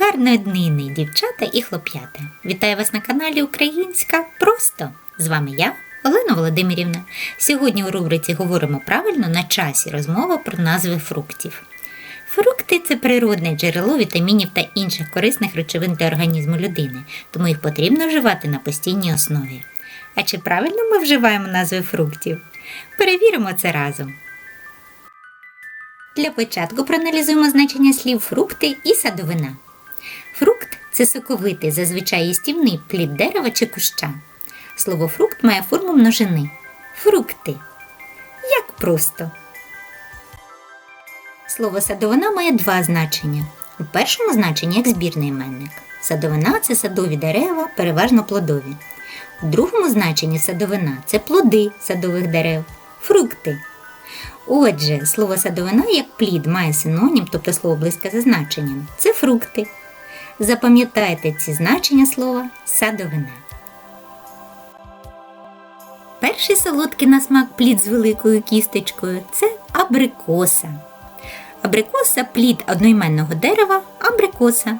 Гарної днини, дівчата і хлоп'ята. Вітаю вас на каналі Українська Просто. З вами я, Олена Володимирівна. Сьогодні у рубриці говоримо правильно на часі розмова про назви фруктів. Фрукти це природне джерело вітамінів та інших корисних речовин для організму людини, тому їх потрібно вживати на постійній основі. А чи правильно ми вживаємо назви фруктів? Перевіримо це разом. Для початку проаналізуємо значення слів фрукти і садовина. Це соковитий, зазвичай їстівний плід дерева чи куща. Слово фрукт має форму множини. Фрукти. Як просто. Слово садовина має два значення. У першому значенні як збірний іменник. Садовина це садові дерева, переважно плодові. У другому значенні садовина це плоди садових дерев, фрукти. Отже, слово садовина як плід має синонім, тобто слово близьке за значенням. Це фрукти. Запам'ятайте ці значення слова садовина. Перший солодкий на смак плід з великою кісточкою це абрикоса. Абрикоса плід одноіменного дерева абрикоса.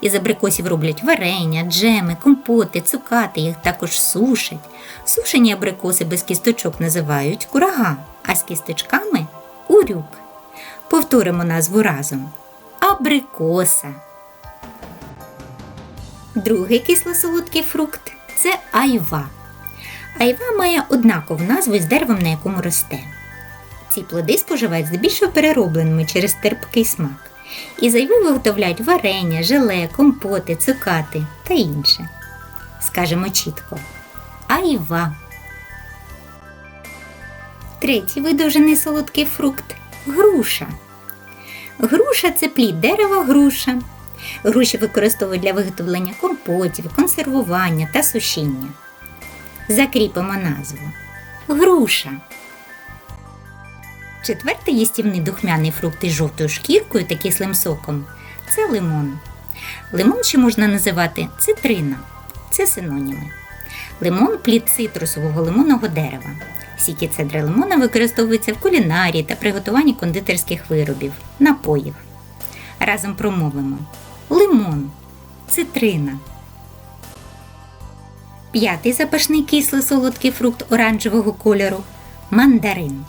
Із абрикосів роблять варення, джеми, компоти, цукати, їх також сушать. Сушені абрикоси без кісточок називають курага, а з кісточками урюк. Повторимо назву разом. Абрикоса. Другий кисло-солодкий фрукт це айва. Айва має однакову назву з деревом, на якому росте. Ці плоди споживають здебільшого переробленими через терпкий смак. Із айви виготовляють варення, желе, компоти, цукати та інше. Скажемо чітко. Айва. Третій видовжений солодкий фрукт груша. Груша це плід дерева груша. Груші використовують для виготовлення компотів, консервування та сушіння. Закріпимо назву. Груша. Четвертий їстівний духмяний фрукт із жовтою шкіркою та кислим соком це лимон. Лимон ще можна називати цитрина. Це синоніми. Лимон плід цитрусового лимонного дерева. Сіки цедри лимона використовуються в кулінарії та приготуванні кондитерських виробів, напоїв. Разом промовимо лимон, цитрина. П'ятий запашний кислий солодкий фрукт оранжевого кольору мандарин.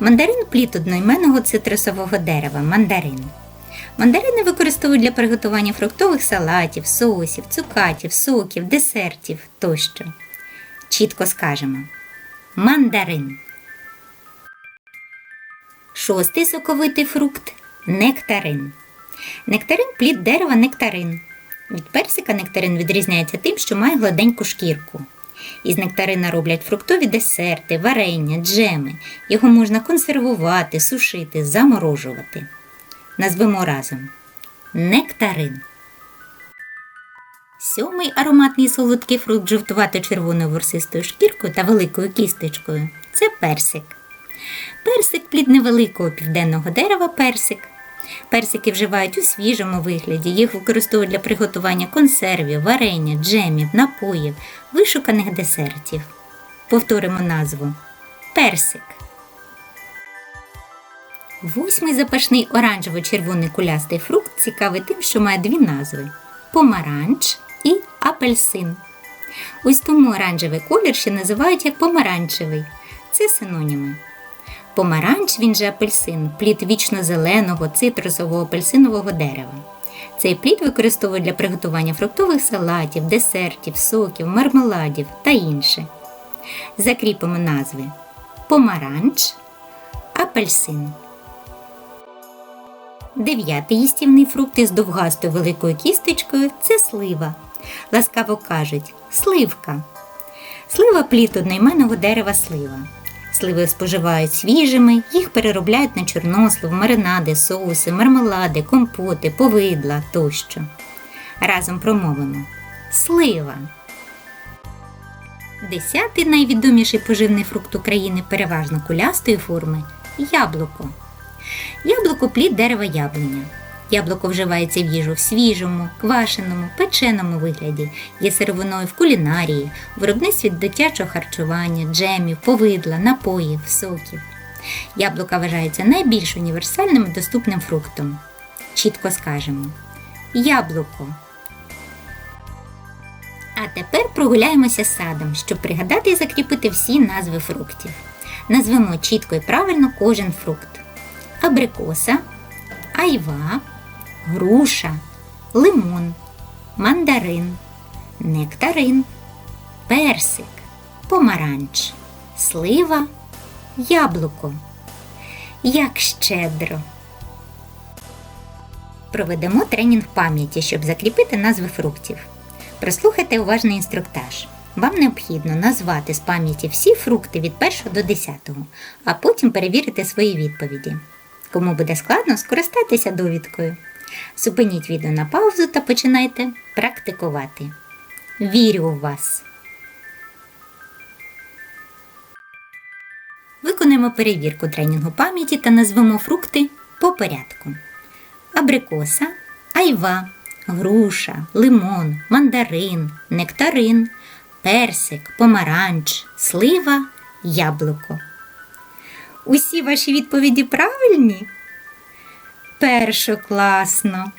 Мандарин плід одноіменного цитрусового дерева мандарин. Мандарини використовують для приготування фруктових салатів, соусів, цукатів, соків, десертів тощо. Чітко скажемо мандарин. Шостий соковитий фрукт нектарин. Нектарин плід дерева нектарин. Від персика нектарин відрізняється тим, що має гладеньку шкірку. Із нектарина роблять фруктові десерти, варення, джеми. Його можна консервувати, сушити, заморожувати. Назвемо разом нектарин. Сьомий ароматний солодкий фрукт жовтувато-червоною ворсистою шкіркою та великою кісточкою це персик. Персик плід невеликого південного дерева персик. Персики вживають у свіжому вигляді, їх використовують для приготування консервів, варення, джемів, напоїв, вишуканих десертів. Повторимо назву персик. Восьмий запашний оранжево-червоний кулястий фрукт цікавий тим, що має дві назви помаранч і апельсин. Ось тому оранжевий колір ще називають як помаранчевий. Це синоніми. Помаранч, він же апельсин, плід вічно-зеленого, цитрусового апельсинового дерева. Цей плід використовують для приготування фруктових салатів, десертів, соків, мармеладів та інше. Закріпимо назви помаранч, апельсин. Дев'ятий їстівний фрукт із довгастою великою кісточкою це слива. Ласкаво кажуть сливка. Слива плід одноіменного дерева слива. Сливи споживають свіжими, їх переробляють на чорнослив, маринади, соуси, мармелади, компоти, повидла тощо. Разом промовимо слива. Десятий найвідоміший поживний фрукт України переважно кулястої форми яблуко. Яблуко плід дерева яблуня. Яблуко вживається в їжу в свіжому, квашеному, печеному вигляді, є сировиною в кулінарії, виробництві дитячого харчування, джемів, повидла, напоїв, соків. Яблука вважаються найбільш універсальним і доступним фруктом. Чітко скажемо яблуко. А тепер прогуляємося садом, щоб пригадати і закріпити всі назви фруктів. Назвемо чітко і правильно кожен фрукт: абрикоса, айва, груша, лимон, мандарин, нектарин, персик, помаранч, слива, яблуко. Як щедро! Проведемо тренінг пам'яті, щоб закріпити назви фруктів. Прослухайте уважний інструктаж. Вам необхідно назвати з пам'яті всі фрукти від 1 до 10, а потім перевірити свої відповіді. Кому буде складно, скористайтеся довідкою. Зупиніть відео на паузу та починайте практикувати. Вірю у вас! Виконаємо перевірку тренінгу пам'яті та назвемо фрукти по порядку. Абрикоса, айва, груша, лимон, мандарин, нектарин, персик, помаранч, слива, яблуко. Усі ваші відповіді правильні? Першокласно!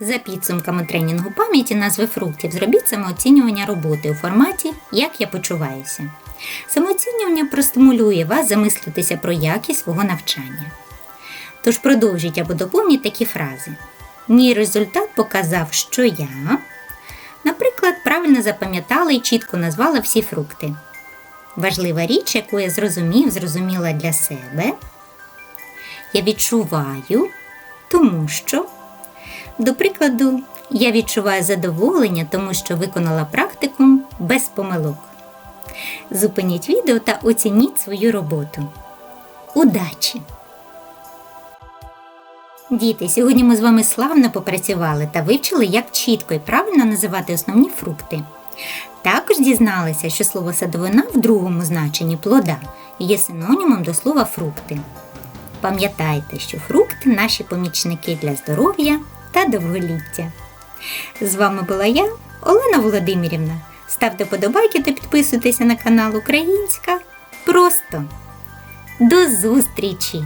За підсумками тренінгу пам'яті назви фруктів зробіть самооцінювання роботи у форматі Як я почуваюся. Самооцінювання простимулює вас замислитися про якість свого навчання. Тож продовжіть або доповніть такі фрази. Мій результат показав, що я, наприклад, правильно запам'ятала і чітко назвала всі фрукти. Важлива річ, яку я зрозумів, зрозуміла для себе. Я відчуваю, тому що. До прикладу, я відчуваю задоволення, тому що виконала практикум без помилок. Зупиніть відео та оцініть свою роботу. Удачі! Діти, сьогодні ми з вами славно попрацювали та вивчили, як чітко і правильно називати основні фрукти. Також дізналися, що слово садовина в другому значенні плода є синонімом до слова фрукти. Пам'ятайте, що фрукти наші помічники для здоров'я та довголіття. З вами була я, Олена Володимирівна. Ставте подобайки та підписуйтеся на канал Українська. Просто до зустрічі!